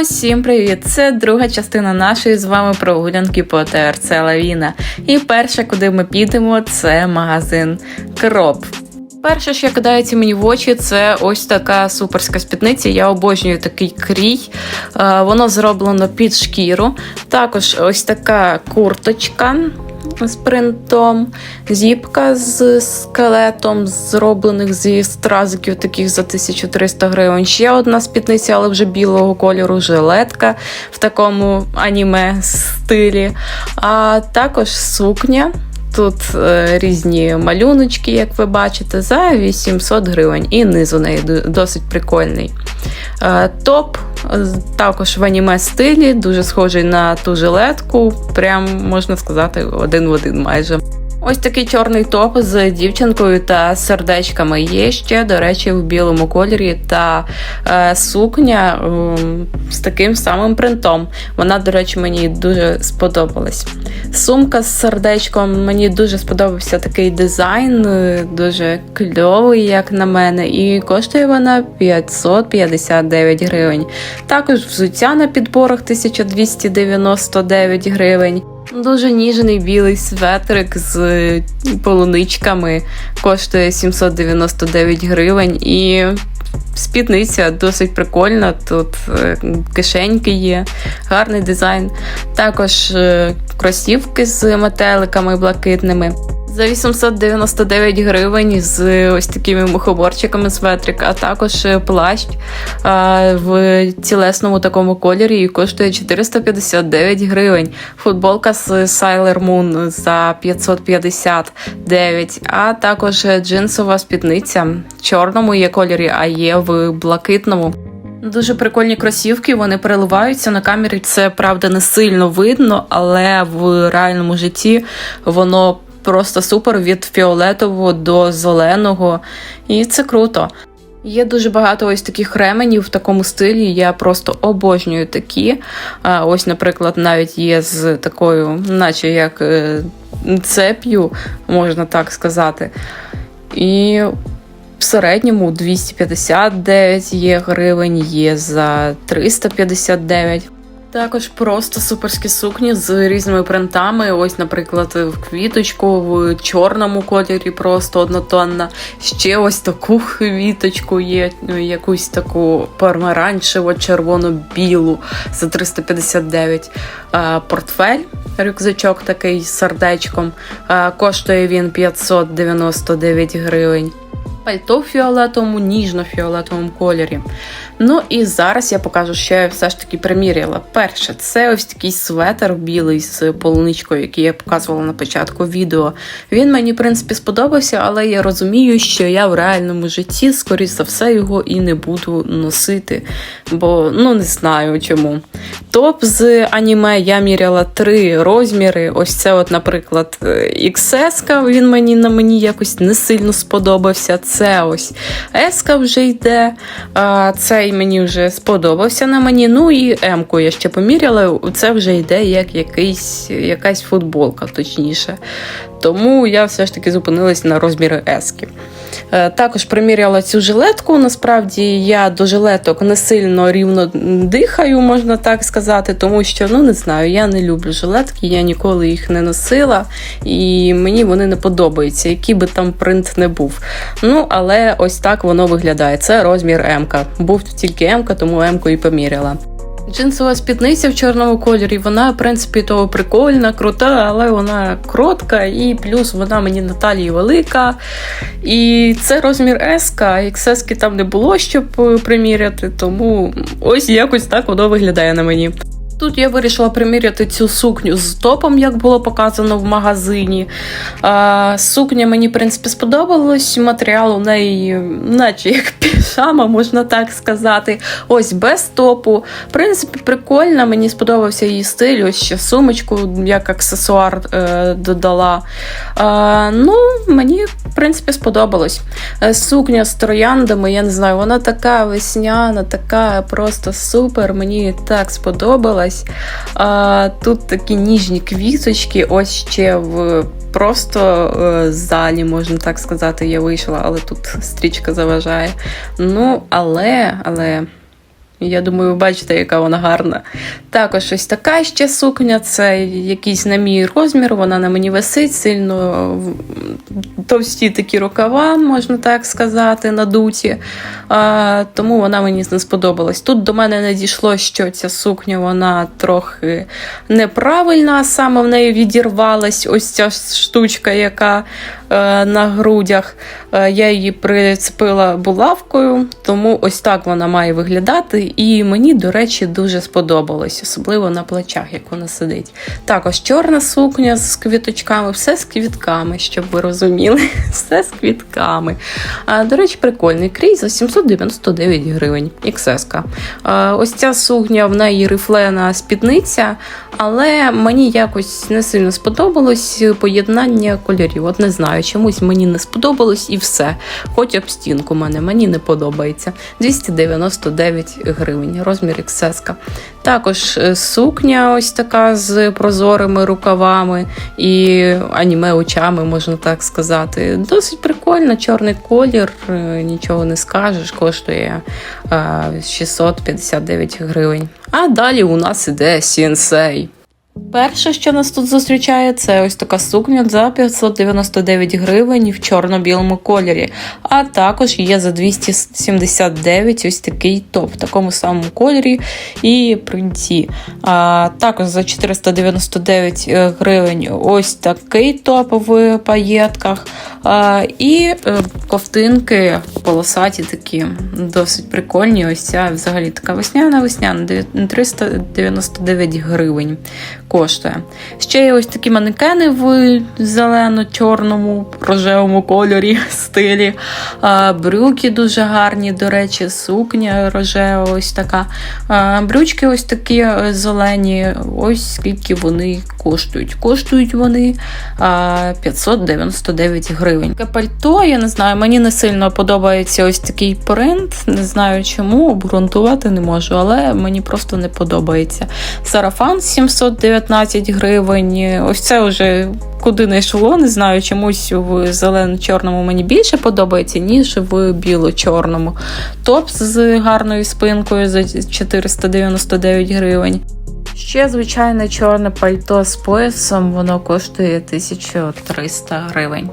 Усім привіт! Це друга частина нашої з вами прогулянки по ТРЦ Лавіна. І перше, куди ми підемо, це магазин Кроп. Перше, що кидається мені в очі, це ось така суперська спідниця. Я обожнюю такий крій. Е, Воно зроблено під шкіру. Також ось така курточка з принтом, зіпка з скелетом, зроблених зі стразиків таких за 1300 гривень. Ще одна спідниця, але вже білого кольору, жилетка в такому аніме стилі. А також сукня. Тут е, різні малюночки, як ви бачите, за 800 гривень. І низ у неї досить прикольний. Е, топ також в аніме стилі, дуже схожий на ту жилетку. Прям можна сказати, один в один майже. Ось такий чорний топ з дівчинкою та сердечками. Є ще, до речі, в білому кольорі та е, сукня ем, з таким самим принтом. Вона, до речі, мені дуже сподобалась. Сумка з сердечком мені дуже сподобався такий дизайн, е, дуже кльовий, як на мене, і коштує вона 559 гривень. Також взуття на підборах 1299 гривень. Дуже ніжний білий светрик з е, полуничками коштує 799 гривень і. Спідниця досить прикольна, тут е, кишеньки є, гарний дизайн. Також е, кросівки з метеликами блакитними. За 899 гривень з ось такими мухоборчиками з ветрик, а також е, плащ а, в тілесному такому кольорі і коштує 459 гривень. Футболка з Sailor Moon за 559, а також джинсова спідниця в чорному є кольорі, а є в блакитному. Дуже прикольні кросівки, вони переливаються на камері. Це правда не сильно видно, але в реальному житті воно просто супер від фіолетового до зеленого, і це круто. Є дуже багато ось таких ременів в такому стилі. Я просто обожнюю такі. Ось, наприклад, навіть є з такою, наче як е, цеп'ю, можна так сказати. І в середньому 259 є гривень, є за 359. Також просто суперські сукні з різними принтами. Ось, наприклад, в квіточку в чорному кольорі, просто однотонна. Ще ось таку квіточку є, ну, якусь таку помаранчево червоно-білу за 359. Портфель, рюкзачок такий з сердечком. Коштує він 599 гривень. Пальто в фіолетовому, ніжно-фіолетовому кольорі. Ну і зараз я покажу, що я все ж таки приміряла. Перше, це ось такий светр білий з полуничкою, який я показувала на початку відео. Він мені, в принципі, сподобався, але я розумію, що я в реальному житті, скоріш за все, його і не буду носити. Бо ну не знаю чому. Топ з аніме я міряла три розміри. Ось це, от, наприклад, XS, він мені на мені якось не сильно сподобався. Це ось еска вже йде. А, Цей мені вже сподобався на мені. Ну і М-ку я ще поміряла. Це вже йде як якийсь, якась футболка, точніше. Тому я все ж таки зупинилась на розміри S. Е, Також приміряла цю жилетку. Насправді я до жилеток не сильно рівно дихаю, можна так сказати, тому що ну не знаю, я не люблю жилетки, я ніколи їх не носила, і мені вони не подобаються, який би там принт не був. Ну, але ось так воно виглядає. Це розмір М. Був тільки М, тому М і поміряла. Джинсова спідниця в чорному кольорі, вона, в принципі, того прикольна, крута, але вона кротка, і плюс вона мені на талії велика. І це розмір S, XS там не було, щоб е, приміряти, тому ось якось так воно виглядає на мені. Тут я вирішила приміряти цю сукню з топом, як було показано в магазині. А, сукня мені, в принципі, сподобалась. Матеріал у неї, наче як піжама, можна так сказати. Ось без топу. В принципі, прикольна, мені сподобався її стиль. Ось ще сумочку, як аксесуар е, додала. А, ну, мені, в принципі, сподобалось. Е, Сукня з трояндами, я не знаю, вона така весняна, така просто супер. Мені так сподобалась. А, тут такі ніжні квіточки, ось ще в. Просто е, залі, можна так сказати, я вийшла, але тут стрічка заважає. Ну, але, але Я думаю, ви бачите, яка вона гарна. Також ось така ще сукня, це якийсь на мій розмір, вона на мені висить, сильно товсті такі рукава, можна так сказати, надуті. А, тому вона мені не сподобалась. Тут до мене не дійшло, що ця сукня вона трохи неправильна, саме в неї відірвалась ось ця штучка, яка на грудях. Е, я її прицепила булавкою, тому ось так вона має виглядати. І мені, до речі, дуже сподобалось, особливо на плечах, як вона сидить. Також чорна сукня з квіточками, все з квітками, щоб ви розуміли. Все з квітками. До речі, прикольний крій за 799 гривень. XS. А, ось ця сукня в неї рифлена спідниця, але мені якось не сильно сподобалось поєднання кольорів. От не знаю, чомусь мені не сподобалось і все. Хоч об стінку мене, мені не подобається. 299 гривень, розмір XS. Також е, сукня ось така з прозорими рукавами і аніме очами, можна так сказати. Досить прикольно, чорний колір, е, нічого не скажеш, коштує е, 659 гривень. А далі у нас іде сінсей. Перше, що нас тут зустрічає, це ось така сукня за 599 гривень в чорно-білому кольорі. А також є за 279 ось такий топ в такому самому кольорі і принті. А, також за 499 гривень ось такий топ в паєтках. А, і е, ковтинки полосаті такі, досить прикольні. Ось ця взагалі така весняна весняна 399 гривень коштує. Ще є ось такі манекени в зелено-чорному, рожевому кольорі стилі. Брюки дуже гарні, до речі, сукня рожева, ось така. Брючки ось такі е, зелені. Ось скільки вони коштують. Коштують вони 599 гривень. Пальто, я не знаю, мені не сильно подобається ось такий принт. Не знаю чому, обґрунтувати не можу, але мені просто не подобається. Сарафан 719 гривень. Ось це вже куди не йшло, не знаю, чомусь в зелено-чорному мені більше подобається, ніж в біло-чорному. Топ з гарною спинкою за 499 гривень. Ще звичайне чорне пальто з поясом, воно коштує 1300 гривень.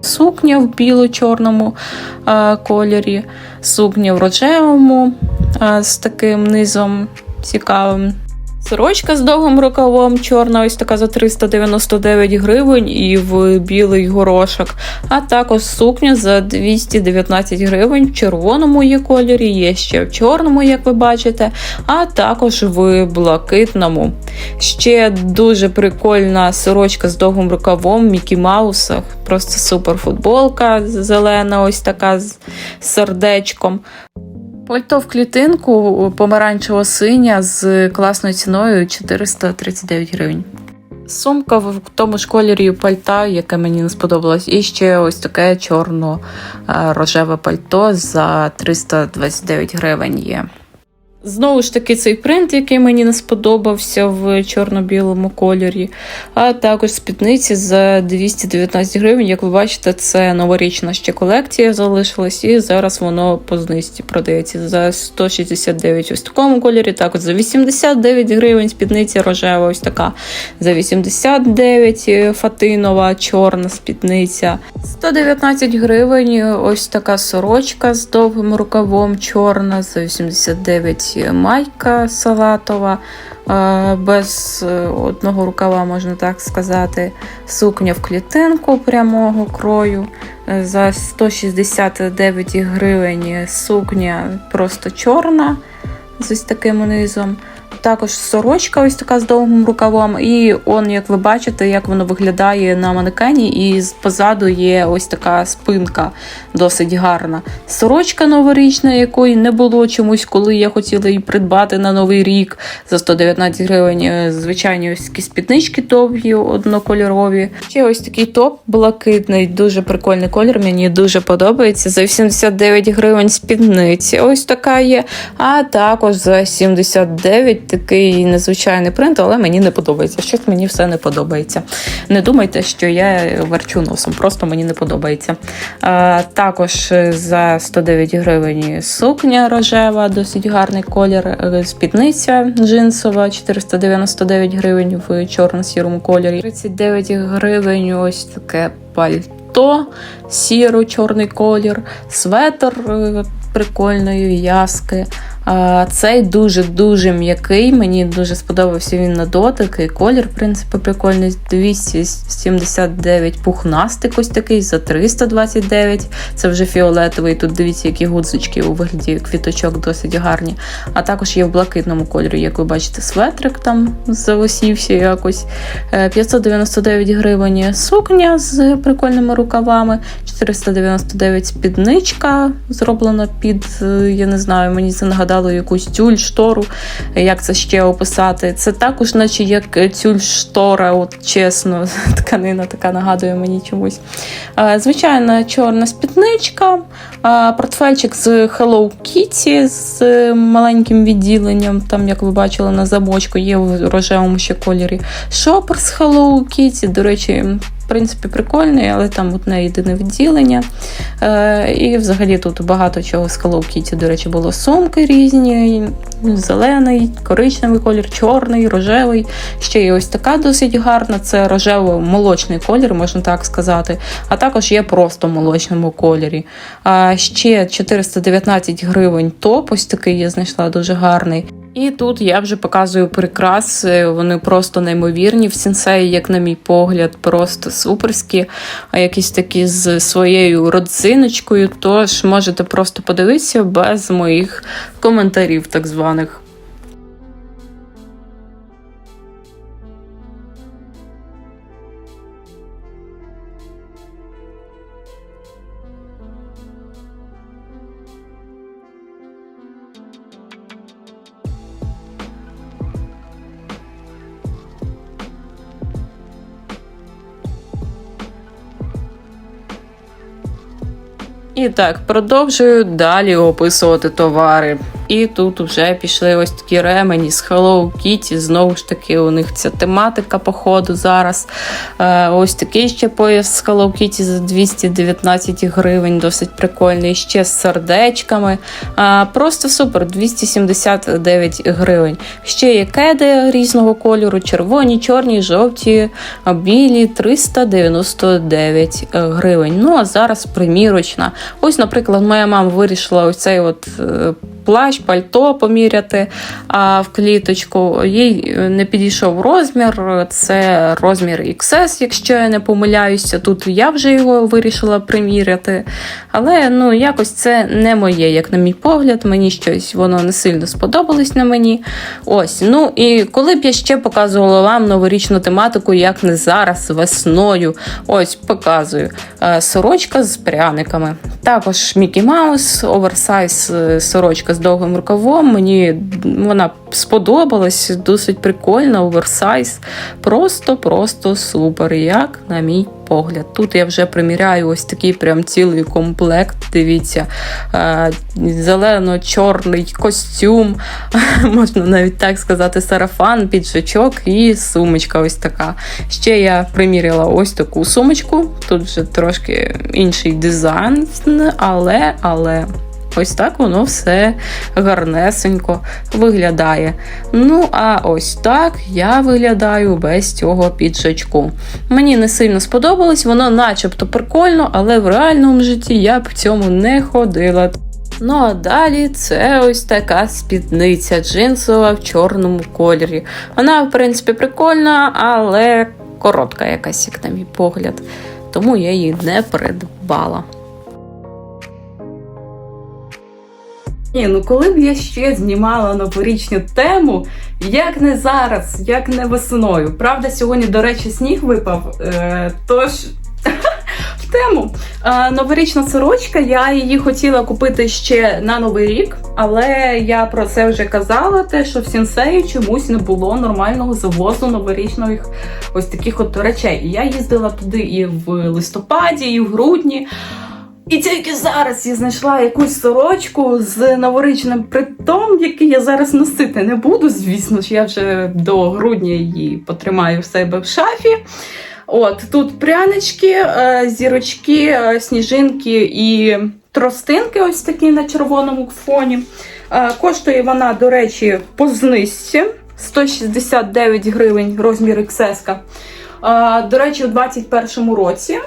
Сукня в біло-чорному кольорі, сукня в рожевому з таким низом цікавим. Сорочка з довгим рукавом, чорна, ось така за 399 гривень і в білий горошок. А також сукня за 219 гривень. В червоному є кольорі, є ще в чорному, як ви бачите, а також в блакитному. Ще дуже прикольна сорочка з довгим рукавом Мікі Маусах. Просто супер футболка зелена, ось така з сердечком. Пальто в клітинку помаранчево синя з класною ціною 439 гривень. Сумка в тому ж кольорі пальта, яке мені не сподобалось, і ще ось таке чорно-рожеве пальто за 329 гривень є. Знову ж таки, цей принт, який мені не сподобався в чорно-білому кольорі, а також спідниці за 219 гривень. Як ви бачите, це новорічна ще колекція залишилась, і зараз воно по знижці продається за 169 ось в такому кольорі. Також за 89 гривень спідниця рожева, ось така. За 89 фатинова, чорна спідниця. 119 гривень. Ось така сорочка з довгим рукавом, чорна, за 89 майка салатова, е, без е, одного рукава, можна так сказати. Сукня в клітинку прямого крою. е, За 169 гривень сукня просто чорна з ось таким низом. Також сорочка ось така з довгим рукавом. І он, як ви бачите, як воно виглядає на манекені, і позаду є ось така спинка досить гарна. Сорочка новорічна, якої не було чомусь, коли я хотіла її придбати на новий рік за 119 гривень. Е, Звичайні ось такі спіднички довгі, однокольорові. Ще ось такий топ блакитний, дуже прикольний колір. Мені дуже подобається. За 89 гривень спідниці. Ось така є. А також за 79 такий незвичайний принт, але мені не подобається. Щось мені все не подобається. Не думайте, що я верчу носом, просто мені не подобається. А, також за 109 гривень сукня рожева, досить гарний колір. Е, Спідниця джинсова 499 гривень в чорно-сірому кольорі. 39 гривень ось таке пальто, сіро-чорний колір, светр е, прикольної в'язки. Цей дуже-дуже м'який. Мені дуже сподобався він на дотик. І колір, в принципі, прикольний. 279 пухнастик ось такий за 329. Це вже фіолетовий. Тут дивіться, які гудзички у вигляді квіточок досить гарні. А також є в блакитному кольорі, як ви бачите, светрик там завосівся якось. Е, 599 гривень сукня з прикольними рукавами. 499 спідничка зроблена під, е, я не знаю, мені це нагадало якусь тюль, штору. Як це ще описати? Це також, наче як тюль штора, от чесно, тканина така нагадує мені чомусь. Е, Звичайна чорна спідничка, е, портфельчик з Hello Kitty з маленьким відділенням, там, як ви бачили, на замочку, є в рожевому ще кольорі. Шопер з Hello Kitty, до речі, в принципі, прикольний, але там одне єдине відділення. Е, І взагалі тут багато чого з Hello Kitty, до речі, було сумки різні: зелений, коричневий колір, чорний, рожевий. Ще є ось така досить гарна. Це рожево-молочний колір, можна так сказати. А також є просто в молочному кольорі. А ще 419 гривень топ, ось такий я знайшла дуже гарний. І тут я вже показую прикраси, вони просто неймовірні. В сенсеї, як на мій погляд, просто суперські, а якісь такі з своєю родзиночкою. Тож можете просто подивитися без моїх коментарів, так званих. І так, продовжую далі описувати товари. І тут вже пішли ось такі ремені з Hello Kitty. Знову ж таки, у них ця тематика походу зараз. Е, ось такий ще пояс з Hello Kitty за 219 гривень, досить прикольний. Ще з сердечками. Е, просто супер, 279 гривень. Ще є кеди різного кольору: червоні, чорні, жовті, білі 399 гривень. Ну а зараз примірочна. Ось, наприклад, моя мама вирішила ось цей от. Е, Плащ, пальто поміряти а, в кліточку. Їй не підійшов розмір, це розмір XS, якщо я не помиляюся. Тут я вже його вирішила приміряти. Але ну, якось це не моє, як на мій погляд. Мені щось воно не сильно сподобалось на мені. Ось, ну і коли б я ще показувала вам новорічну тематику, як не зараз, весною. Ось показую. Е, Сорочка з пряниками. Також Мікі Маус, оверсайз е, сорочка довгим рукавом. Мені вона сподобалась, досить прикольна, оверсайз. Просто-просто супер, як на мій погляд. Тут я вже приміряю ось такий прям цілий комплект. Дивіться, е, зелено-чорний костюм, можна навіть так сказати, сарафан, піджачок і сумочка ось така. Ще я приміряла ось таку сумочку. Тут вже трошки інший дизайн, але, але. Ось так воно все гарнесенько виглядає. Ну, а ось так я виглядаю без цього піджачку. Мені не сильно сподобалось, воно начебто прикольно, але в реальному житті я б в цьому не ходила. Ну а далі це ось така спідниця джинсова в чорному кольорі. Вона, в принципі, прикольна, але коротка якась, як на мій погляд. Тому я її не придбала. Ні, ну коли б я ще знімала новорічну тему, як не зараз, як не весною. Правда, сьогодні, до речі, сніг випав, е, тож в тему. Е, новорічна сорочка, я її хотіла купити ще на новий рік, але я про це вже казала, те, що в сінсеї чомусь не було нормального завозу новорічних ось таких от речей. І я їздила туди і в листопаді, і в грудні. І тільки зараз я знайшла якусь сорочку з новорічним притом, який я зараз носити не буду. Звісно ж, я вже до грудня її потримаю в себе в шафі. От тут прянички, е, зірочки, е, сніжинки і тростинки, ось такі на червоному фоні. Е, Коштує вона, до речі, по знижці 169 гривень, розмір XS. До речі, у 21-му році.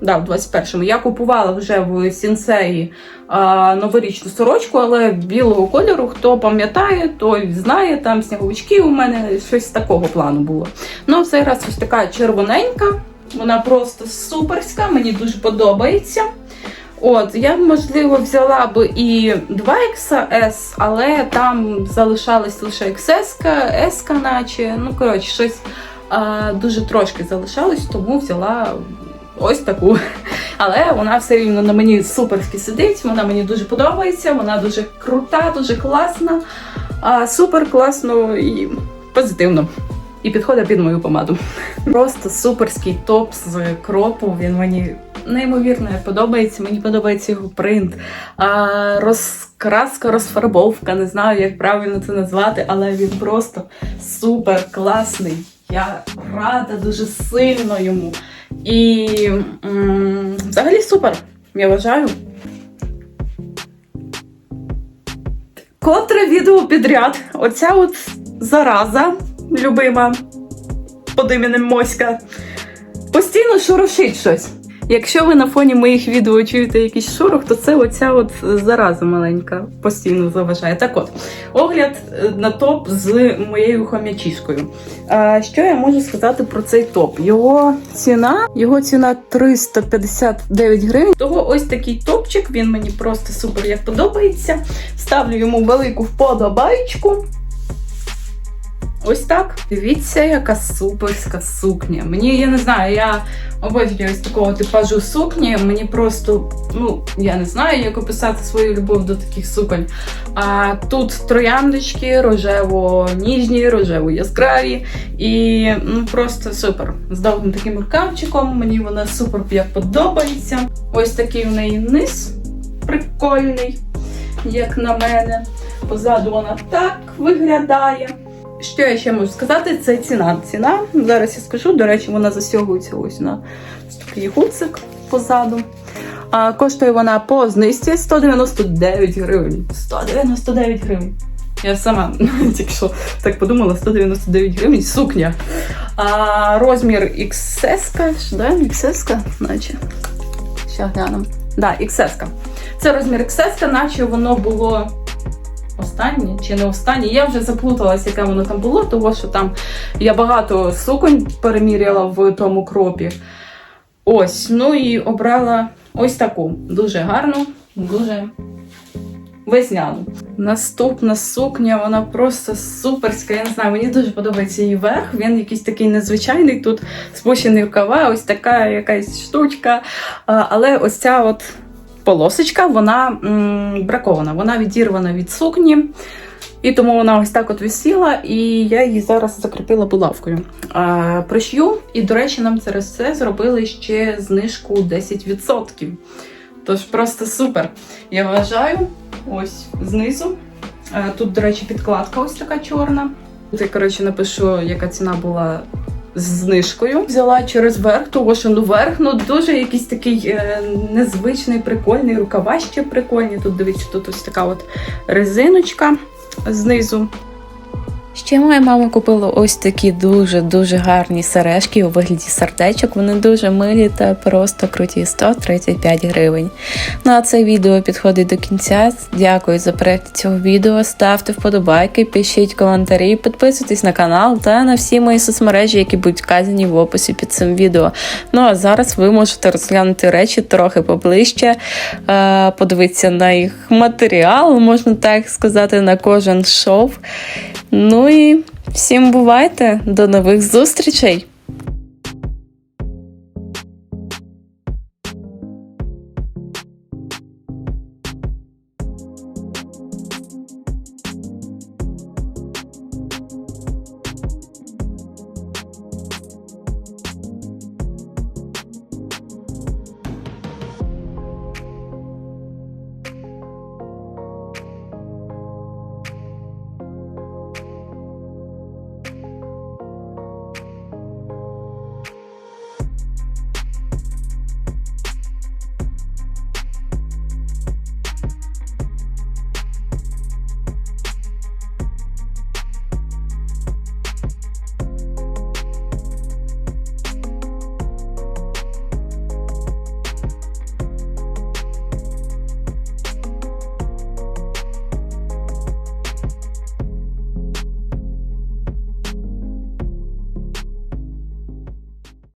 Да, в 21-му я купувала вже в сінсеї а, новорічну сорочку, але білого кольору. Хто пам'ятає, той знає, там сніговички у мене щось такого плану було. Ну, в цей раз ось така червоненька, вона просто суперська, мені дуже подобається. От, я можливо, взяла б і 2XS, але там залишалась лише XS, S, наче. Ну, коротше, щось а, дуже трошки залишалось, тому взяла ось таку. Але вона все рівно на мені суперськи сидить, вона мені дуже подобається, вона дуже крута, дуже класна, а, супер класно і позитивно. І підходить під мою помаду. Просто суперський топ з кропу. Він мені неймовірно подобається. Мені подобається його принт, а, розкраска, розфарбовка. Не знаю, як правильно це назвати, але він просто супер класний. Я рада дуже сильно йому. І м, взагалі супер, я вважаю. Котре відео підряд. Оця от зараза, любима под іменем Моська, постійно шурушить щось. Якщо ви на фоні моїх відео чуєте якийсь шорох, то це оця от зараза маленька постійно заважає. Так от, огляд е, на топ з моєю хомячішкою. Що я можу сказати про цей топ? Його ціна, його ціна 359 гривень. Того ось такий топчик, він мені просто супер як подобається. Ставлю йому велику вподобайку. Ось так. Дивіться, яка суперська сукня. Мені, я не знаю, я обожнюю ось такого типажу сукні. Мені просто, ну, я не знаю, як описати свою любов до таких суконь. А тут трояндочки, рожево-ніжні, рожево-яскраві. І ну просто супер. З довгим таким рукавчиком. Мені вона супер як подобається. Ось такий в неї низ прикольний, як на мене. Позаду вона так виглядає. Що я ще можу сказати? Це ціна. Ціна. Зараз я скажу. До речі, вона засьогується ось на такий гуцик позаду. А, коштує вона по знижці 199 гривень. 199 гривень. Я сама тільки що так подумала, 199 гривень сукня. А, розмір XS, да? XS, наче. Ще глянемо. Да, XS. Це розмір XS, наче воно було останнє чи не останнє. Я вже заплуталась, яке воно там було, тому що там я багато суконь переміряла в тому кропі. Ось, ну і обрала ось таку. Дуже гарну, дуже весняну. Наступна сукня, вона просто суперська. Я не знаю, мені дуже подобається її верх. Він якийсь такий незвичайний. Тут спущений рукава, ось така якась штучка. Але ось ця от полосочка, вона м, бракована, вона відірвана від сукні. І тому вона ось так от висіла, і я її зараз закріпила булавкою. А, пришью, і, до речі, нам через це зробили ще знижку 10%. Тож просто супер. Я вважаю, ось знизу. А, тут, до речі, підкладка ось така чорна. Тут я, коротше, напишу, яка ціна була з знижкою. Взяла через верх, тому що ну верх ну дуже якийсь такий е, незвичний, прикольний, рукава ще прикольні. Тут дивіться, тут ось така от резиночка знизу. Ще моя мама купила ось такі дуже-дуже гарні сережки у вигляді сердечок. Вони дуже милі та просто круті 135 гривень. Ну а це відео підходить до кінця. Дякую за перегляд цього відео. Ставте вподобайки, пишіть коментарі, підписуйтесь на канал та на всі мої соцмережі, які будуть вказані в описі під цим відео. Ну а зараз ви можете розглянути речі трохи поближче, е, подивитися на їх матеріал, можна так сказати, на кожен шов. Ну і всім бувайте, до нових зустрічей!